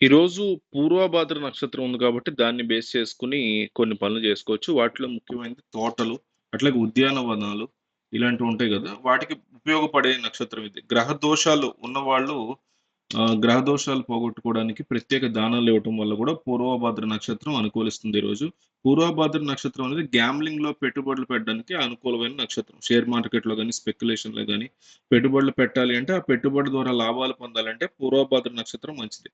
ఈరోజు పూర్వభాద్ర నక్షత్రం ఉంది కాబట్టి దాన్ని బేస్ చేసుకొని కొన్ని పనులు చేసుకోవచ్చు. వాటిలో ముఖ్యమైనది తోటలు, అట్లాగే ఉద్యానవనాలు ఇలాంటివి ఉంటాయి కదా వాటికి ఉపయోగపడే నక్షత్రం ఇది. గ్రహ దోషాలు ఉన్నవాళ్ళు గ్రహ దోషాలు పోగొట్టుకోవడానికి ప్రత్యేక దానాలు ఇవ్వటం వల్ల కూడా పూర్వభాద్ర నక్షత్రం అనుకూలిస్తుంది ఈరోజు. పూర్వభద్ర నక్షత్రం అనేది గ్యాంబ్లింగ్లో పెట్టుబడులు పెట్టడానికి అనుకూలమైన నక్షత్రం. షేర్ మార్కెట్‌లో స్పెక్యులేషన్లో కానీ పెట్టుబడులు పెట్టాలి అంటే, ఆ పెట్టుబడి ద్వారా లాభాలు పొందాలంటే పూర్వభద్ర నక్షత్రం మంచిది.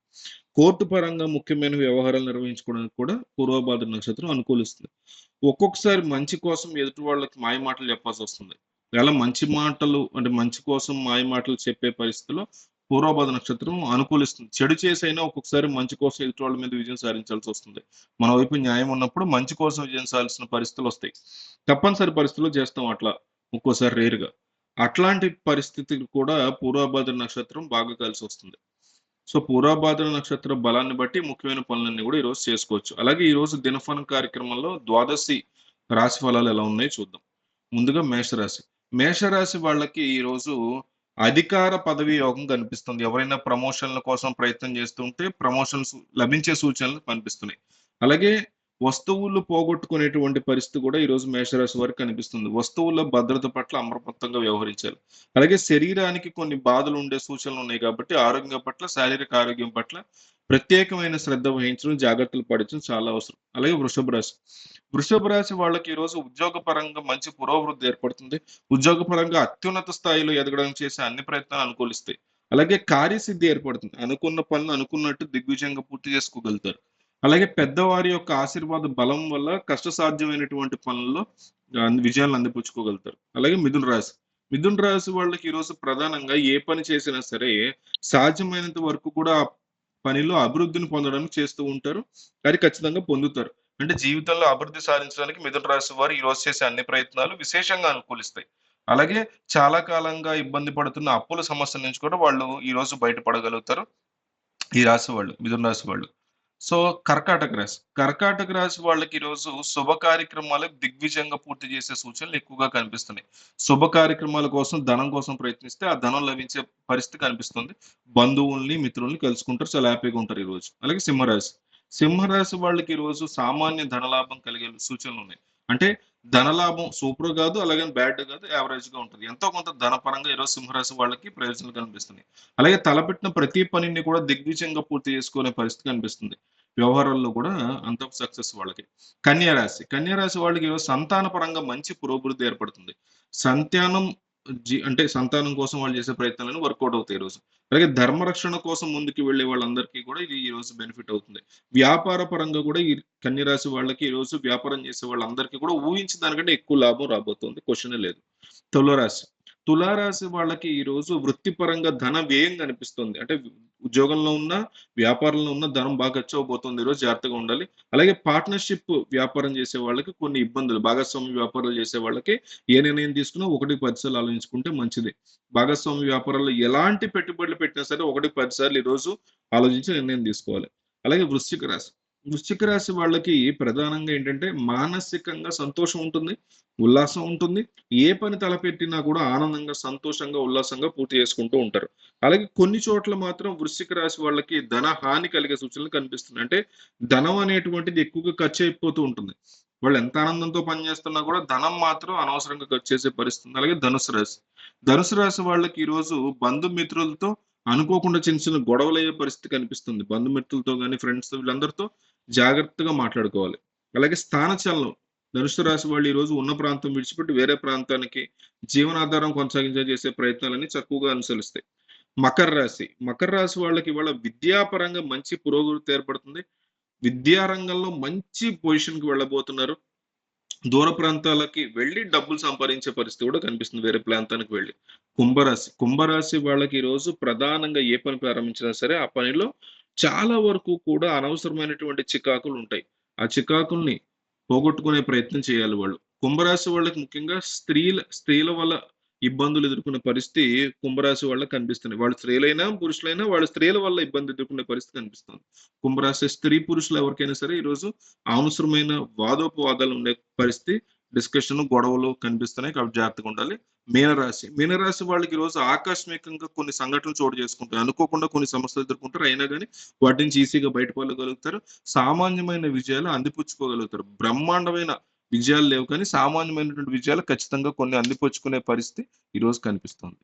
కోర్టు పరంగా ముఖ్యమైన వ్యవహారాలు నిర్వహించుకోవడానికి కూడా పూర్వభద్ర నక్షత్రం అనుకూలిస్తుంది. ఒక్కొక్కసారి మంచి కోసం ఎదుటి వాళ్ళకి మాయ మాటలు చెప్పాల్సొస్తుంది. అలా మంచి మాటలు అంటే మంచి కోసం మాయ మాటలు చెప్పే పరిస్థితిలో పూర్వభాద్ర నక్షత్రం అనుకూలిస్తుంది. చెడు చేసైనా ఒక్కొక్కసారి మంచి కోసం ఎదుటి వాళ్ళ మీద విజయం సాధించాల్సి వస్తుంది మన వైపు న్యాయం ఉన్నప్పుడు మంచి కోసం విజయం సాధించిన పరిస్థితులొస్తాయి. తప్పనిసరి పరిస్థితుల్లో చేస్తాం అట్లా. ఒక్కోసారి రేరుగా అట్లాంటి పరిస్థితికి కూడా పూర్వభాద్ర నక్షత్రం బాగా కలిసి వస్తుంది సో, పూర్వభాద్ర నక్షత్ర బలాన్ని బట్టి ముఖ్యమైన పనులన్నీ కూడా ఈరోజు చేసుకోవచ్చు. అలాగే ఈరోజు దినఫలం కార్యక్రమంలో ద్వాదశి రాశి ఫలాలు ఎలా ఉన్నాయో చూద్దాం. ముందుగా మేషరాశి. మేషరాశి వాళ్ళకి ఈరోజు అధికార పదవి యోగం కనిపిస్తుంది. ఎవరైనా ప్రమోషన్‌ల కోసం ప్రయత్నం చేస్తుంటే ప్రమోషన్స్ లభించే సూచనలు కనిపిస్తున్నాయి. అలాగే వస్తువులు పోగొట్టుకునేటువంటి పరిస్థితి కూడా ఈరోజు మేషరాశి వారికి కనిపిస్తుంది. వస్తువుల భద్రత పట్ల అమరపత్వంగా వ్యవహరించాలి. అలాగే శరీరానికి కొన్ని బాధలు ఉండే సూచనలు ఉన్నాయి కాబట్టి ఆరోగ్యం పట్ల, శారీరక ఆరోగ్యం పట్ల ప్రత్యేకమైన శ్రద్ధ వహించడం, జాగ్రత్తలు పాటించడం చాలా అవసరం. అలాగే వృషభ రాశి. వృషభ రాశి వాళ్ళకి ఈరోజు ఉద్యోగపరంగా మంచి పురోభివృద్ధి ఏర్పడుతుంది. ఉద్యోగపరంగా అత్యున్నత స్థాయిలో ఎదగడానికి చేసే అన్ని ప్రయత్నాలు అనుకూలిస్తాయి. అలాగే కార్యసిద్ధి ఏర్పడుతుంది. అనుకున్న పనులు అనుకున్నట్టు దిగ్విజయంగా పూర్తి చేసుకోగలుగుతారు. అలాగే పెద్దవారి యొక్క ఆశీర్వాద బలం వల్ల కష్టసాధ్యమైనటువంటి పనుల్లో విజయాలను అందిపుచ్చుకోగలుగుతారు. అలాగే మిథున రాశి. మిథున రాశి వాళ్ళకి ఈరోజు ప్రధానంగా ఏ పని చేసినా సరే సాధ్యమైనంత వరకు కూడా ఆ పనిలో అభివృద్ధిని పొందడానికి చేస్తూ ఉంటారు. అది ఖచ్చితంగా పొందుతారు. అంటే జీవితంలో అభివృద్ధి సాధించడానికి మిథున రాశి వారు ఈరోజు చేసే అన్ని ప్రయత్నాలు విశేషంగా అనుకూలిస్తాయి. అలాగే చాలా కాలంగా ఇబ్బంది పడుతున్న అప్పుల సమస్య నుంచి కూడా వాళ్ళు ఈరోజు బయటపడగలుగుతారు. ఈ రాశి వాళ్ళు, మిథున రాశి వాళ్ళు. సో, కర్కాటక రాశి. కర్కాటక రాశి వాళ్ళకి ఈరోజు శుభ కార్యక్రమాలు దిగ్విజయంగా పూర్తి చేసే సూచనలు ఎక్కువగా కనిపిస్తున్నాయి. శుభ కార్యక్రమాల కోసం ధనం కోసం ప్రయత్నిస్తే ఆ ధనం లభించే పరిస్థితి కనిపిస్తుంది. బంధువుల్ని, మిత్రుల్ని కలుసుకుంటారు. చాలా హ్యాపీగా ఉంటారు ఈరోజు. అలాగే సింహరాశి. సింహరాశి వాళ్ళకి ఈరోజు సామాన్య ధనలాభం కలిగే సూచనలు ఉన్నాయి అంటే ధనలాభం సూపర్ కాదు అలాగే బ్యాడ్ గాదు, యావరేజ్‌గా ఉంటుంది ఎంతో కొంత ధనపరంగా ఈరోజు సింహరాశి వాళ్ళకి ప్రయోజనాలు కనిపిస్తున్నాయి. అలాగే తలపెట్టిన ప్రతి పనిని కూడా దిగ్విజయంగా పూర్తి చేసుకునే పరిస్థితి కనిపిస్తుంది. వ్యవహారాల్లో కూడా అంత సక్సెస్ వాళ్ళకి. కన్యా రాశి. కన్యా రాశి వాళ్ళకి సంతాన పరంగా మంచి పురోభివృద్ధి ఏర్పడుతుంది. సంతానం జి అంటే సంతానం కోసం వాళ్ళు చేసే ప్రయత్నాలను వర్కౌట్ అవుతాయి ఈరోజు. అలాగే ధర్మరక్షణ కోసం ముందుకు వెళ్ళే వాళ్ళందరికీ కూడా ఇది ఈరోజు బెనిఫిట్ అవుతుంది. వ్యాపార పరంగా కూడా ఈ కన్యరాశి వాళ్ళకి వాళ్ళకి ఈరోజు వ్యాపారం చేసే వాళ్ళందరికీ కూడా ఊహించిన దానికంటే ఎక్కువ లాభం రాబోతుంది. క్వశ్చనే లేదు. తులరాశి తులారాశి వాళ్ళకి ఈరోజు వృత్తిపరంగా ధన వ్యయం కనిపిస్తుంది. అంటే ఉద్యోగంలో ఉన్న వ్యాపారంలో ఉన్నా ధనం బాగా ఖర్చవ్వబోతుంది ఈరోజు జాగ్రత్తగా ఉండాలి. అలాగే పార్ట్నర్‌షిప్ వ్యాపారం చేసే వాళ్ళకి కొన్ని ఇబ్బందులు భాగస్వామ్య వ్యాపారాలు చేసే వాళ్ళకి ఏ నిర్ణయం తీసుకున్నా ఒకటికి 10 సార్లు ఆలోచించుకుంటే మంచిది. భాగస్వామ్య వ్యాపారాల్లో ఎలాంటి పెట్టుబడులు పెట్టినా సరే ఒకటికి 10 సార్లు ఈరోజు ఆలోచించి నిర్ణయం తీసుకోవాలి. అలాగే వృశ్చిక రాశి. వృశ్చిక రాశి వాళ్ళకి ప్రధానంగా ఏంటంటే మానసికంగా సంతోషం ఉంటుంది. ఉల్లాసం ఉంటుంది. ఏ పని తలపెట్టినా కూడా ఆనందంగా, సంతోషంగా, ఉల్లాసంగా పూర్తి చేసుకుంటూ ఉంటారు. అలాగే కొన్ని చోట్ల మాత్రం వృశ్చిక రాశి వాళ్ళకి ధన హాని కలిగే సూచనలు కనిపిస్తున్నాయి. అంటే ధనం అనేటువంటిది ఎక్కువగా ఖర్చు అయిపోతూ ఉంటుంది. వాళ్ళు ఎంత ఆనందంతో పని చేస్తున్నా కూడా ధనం మాత్రం అనవసరంగా ఖర్చు చేసే పరిస్థితి అలాగే ధనుసు రాశి. ధనుసు రాశి వాళ్ళకి ఈరోజు బంధుమిత్రులతో అనుకోకుండా చిన్న చిన్న గొడవలయ్యే పరిస్థితి కనిపిస్తుంది. బంధుమిత్రులతో కానీ ఫ్రెండ్స్ వీళ్ళందరితో జాగ్రత్తగా మాట్లాడుకోవాలి. అలాగే స్థానచలనం. ధనుసు రాశి వాళ్ళు ఈరోజు ఉన్న ప్రాంతం విడిచిపెట్టి వేరే ప్రాంతానికి జీవనాధారం కొనసాగించే చేసే ప్రయత్నాలన్నీ చక్కగా అనుసరిస్తాయి. మకర రాశి. మకర రాశి వాళ్ళకి ఇవాళ విద్యాపరంగా మంచి పురోగతి ఏర్పడుతుంది. విద్యా రంగంలో మంచి పొజిషన్‌కి వెళ్ళబోతున్నారు. దూర ప్రాంతాలకి వెళ్ళి డబ్బులు సంపాదించే పరిస్థితి కూడా కనిపిస్తుంది వేరే ప్రాంతానికి వెళ్ళి కుంభరాశి. కుంభరాశి వాళ్ళకి ఈరోజు ప్రధానంగా ఏ పని ప్రారంభించినా సరే ఆ పనిలో చాలా వరకు కూడా అనవసరమైనటువంటి చికాకులు ఉంటాయి. ఆ చికాకుల్ని పోగొట్టుకునే ప్రయత్నం చేయాలి వాళ్ళు. కుంభరాశి వాళ్ళకి ముఖ్యంగా స్త్రీల స్త్రీల వల్ల ఇబ్బందులు ఎదుర్కొనే పరిస్థితి కుంభరాశి వాళ్ళకి కనిపిస్తుంది వాళ్ళు స్త్రీలైనా, పురుషులైనా వాళ్ళు స్త్రీల వల్ల ఇబ్బంది ఎదుర్కొనే పరిస్థితి కనిపిస్తుంది. కుంభరాశి స్త్రీ, పురుషులు ఎవరికైనా సరే ఈరోజు అవసరమైన వాదోపవాదాలు ఉండే పరిస్థితి, డిస్కషన్, గొడవలు కనిపిస్తున్నాయి. కాబట్టి జాగ్రత్తగా ఉండాలి. మీనరాశి. మీనరాశి వాళ్ళకి ఈరోజు ఆకస్మికంగా కొన్ని సంఘటనలు చోటు చేసుకుంటారు అనుకోకుండా కొన్ని సమస్యలు ఎదుర్కొంటారు. అయినా కానీ వాటి నుంచి ఈజీగా బయటపడగలుగుతారు. సామాన్యమైన విజయాలు అందిపుచ్చుకోగలుగుతారు. బ్రహ్మాండమైన విజయాలు లేవు కానీ సామాన్యమైనటువంటి విజయాలు ఖచ్చితంగా కొన్ని అందిపుచ్చుకునే పరిస్థితి ఈ రోజు కనిపిస్తుంది.